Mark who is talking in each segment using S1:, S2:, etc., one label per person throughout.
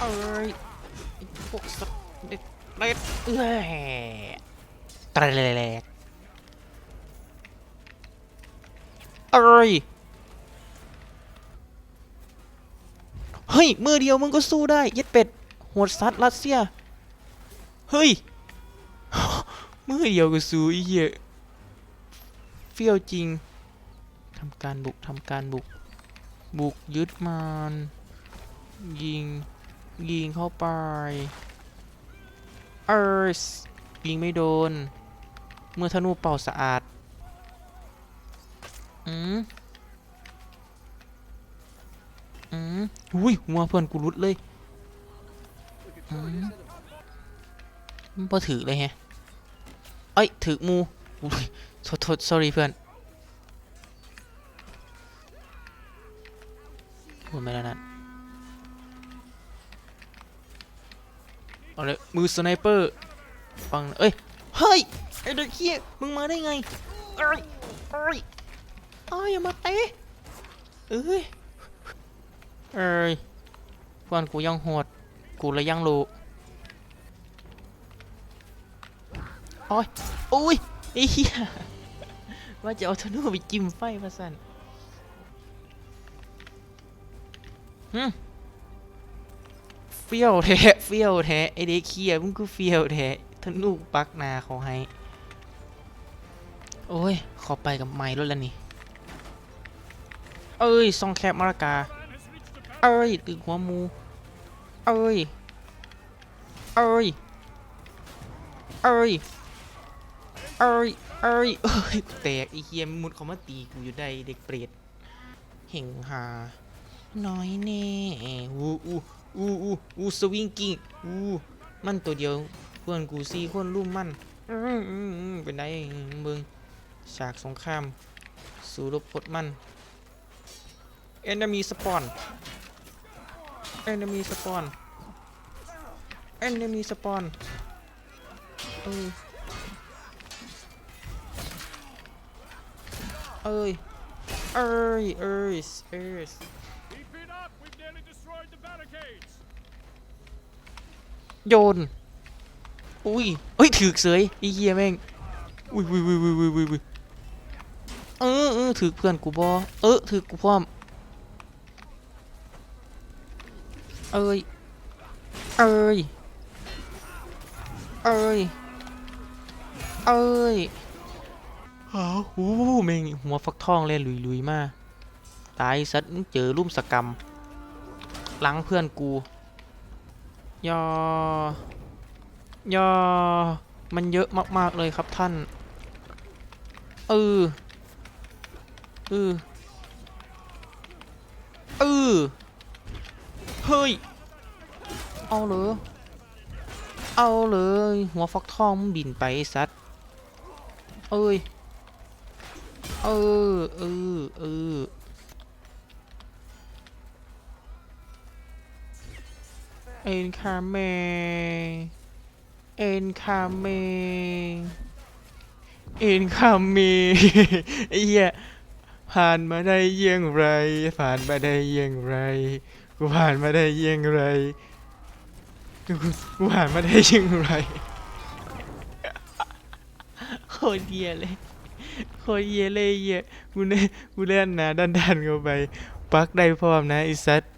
S1: เอ้ยไอ้พวกสัตว์เด็กเล็ดเอ้ยตะเลเลเอ้ยเฮ้ย มือเดียวมึงก็สู้ได้เย็ดเป็ดโหดซัดรัสเซีย เฮ้ย มือเดียวก็สู้อ้เหี้ยเฟี้ยวจริงทำการบุกทำการบุก บุกยึดมัน ยิง ยิงเข้าไปเออสยิงไม่โดน เมื่อธนูเป่าสะอาด อืมอืมอุ้ยหัวเพื่อนกูรุดเลย อืมมันพอถือเลยแฮะเอ้ยถือมูอุ้ยโทษโทษ sorry เพื่อนพูดไม่ได้นั่น เอาเลยมือสไนเปอร์ฟังเอ้ยเฮ้ยไอ้เด็กเหี้ยมึงมาได้ไงเอ้ยเอ้ยเอ้ยอย่ามาเตะเอ้ยเอ้ยเพื่อนกูยังโหดกูเลยยังรู้โอ้ยโอ้ยไอ้เหี้ยว่าจะเอาธนูไปจิ้มไฟมาสั่นฮึ เฟี้ยวแท้เฟี้ยวแท้ไอเด็กเขี้ยมึงก็เฟี้ยวแท้ธนูปักนาเขาให้ โอ้ย ขอไปกับไม้รถแล้วนี่ เอ้ยซองแคบมะละกา เอ้ยตึกหัวมู เอ้ย เอ้ย เอ้ย เอ้ย เอ้ยเอ้ยแตกไอเฮียมงมุดเขามาตีกูอยู่ได้เด็กเปรตเห่งหา น้อยแน่อู้ อู้อู้อู้สวิงกิ้งอู้มันตัวเดียวเพื่อนกูสี่คนรุ่มมันอื้ออื้ออื้อเป็นไงเบิ่งฉากสงคราม สู้รบพดมัน enemy spawn enemy spawn enemy spawn เอ้ยเอ้ยเอ้ยเอ้ยเอ้ย โยน อุ้ยเฮ้ยถือเสยอ้เหี้ยแม่ง อุ้ยอุ้ยอุ้ยอุ้ยอุ้ยอุ้ยเออเออถือเพื่อนกูบอเออถือกูพร้อม เอ้ย เอ้ย เอ้ย เอ้ยอ้าวหูแม่งหัวฟักทองเลยลุยลุยๆมา ตายสัตว์เจอลุ่มสกรรม หลังเพื่อนกู ยอ ยอ มันเยอะมากๆเลยครับท่าน เออเออเออเฮ้ย เอาเลย เอาเลย หัวฟักทองบินไปสัตว์เอ้ย เออ เออ เออ เอ็นคาเมเอ็นคาเมเอ็นคาเมไอ้เหี้ยผ่านมาได้เยี่ยงไร ผ่านมาได้เยี่ยงไร กูผ่านมาได้เยี่ยงไร กูกูผ่านมาได้เยี่ยงไรโคตรเหี้ยเลยโคตรเหี้ยเลยเหี้ยกูเล่นกูเล่นนาด้านๆเข้าไป ปักได้พร้อมนะไอ้สัตว์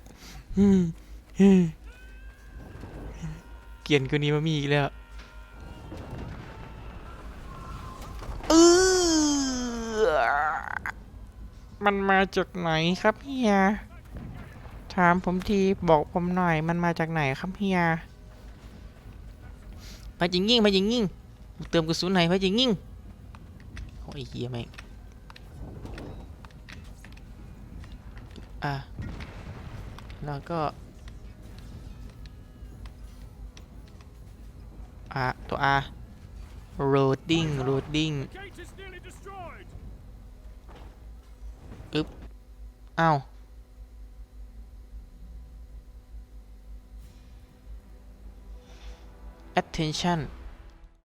S1: อืม กลียนกว่านี้มามีอีกแล้วเออมันมาจากไหนครับเฮียถามผมทีบอกผมหน่อยมันมาจากไหนครับเฮียไปจิงยิ่งไปจิงยิ่งเติมกระสุนไหนไปจิงยิ่งโอ้ยเฮียแม่งอะแล้วก็ อะตัว R loading loading
S2: The gate is nearly destroyed!
S1: อ้าว attention